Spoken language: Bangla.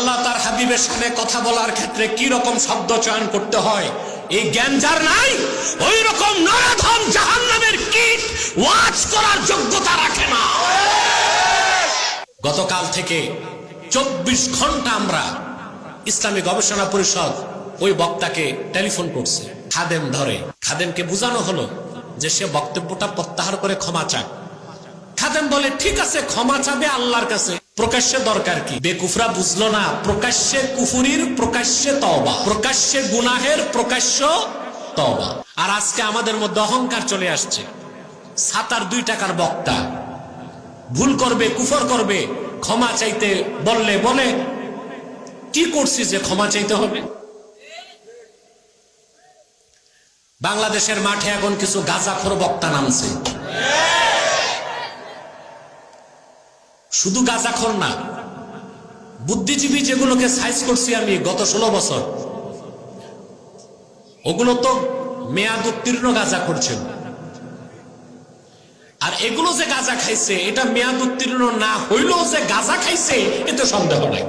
আল্লাহ তার হাবিবের সামনে কথা বলার ক্ষেত্রে কি রকম শব্দ চয়ন করতে হয়? এই জ্ঞান যার নাই, ওই রকম নরাধম জাহান নামের কীট ওয়াজ করার যোগ্যতা রাখে না। গতকাল থেকে চব্বিশ ঘণ্টা আমরা ইসলামী গবেষণা পরিষদ ওই বক্তাকে টেলিফোন করছে। খাদেম ধরে। খাদেমকে বোঝানো হলো যে সে বক্তব্যটা প্রত্যাহার করে ক্ষমা চাক খাদেম বলে, ঠিক আছে, ক্ষমা চাবে আল্লাহর কাছে। প্রকাশ্যে দরকার কি? বেকুফরা বুঝলো না, প্রকাশ্যে কুফুরির প্রকাশ্যে তওবা, প্রকাশ্যে গুনাহের প্রকাশ্য তওবা। আর আজকে আমাদের মধ্যে অহংকার চলে আসছে। সাতার দুই টাকার বক্তা। ভুল করবে, কুফর করবে, ক্ষমা চাইতে বললে বলে। কি করছি যে ক্ষমা চাইতে হবে? বাংলাদেশের মাঠে এখন কিছু গাঁজাখোর বক্তা নামছে। শুধু গাঁজাখর না, বুদ্ধিজীবী যেগুলোকে সাইজ করছি আমি গত ষোলো বছর, ওগুলো তো মেয়াদ উত্তীর্ণ গাঁজা করছেন আর এগুলো যে গাঁজা খাইছে, এটা মেয়াদ উত্তীর্ণ না হইলেও যে গাঁজা খাইছে, এতে সন্দেহ নাই।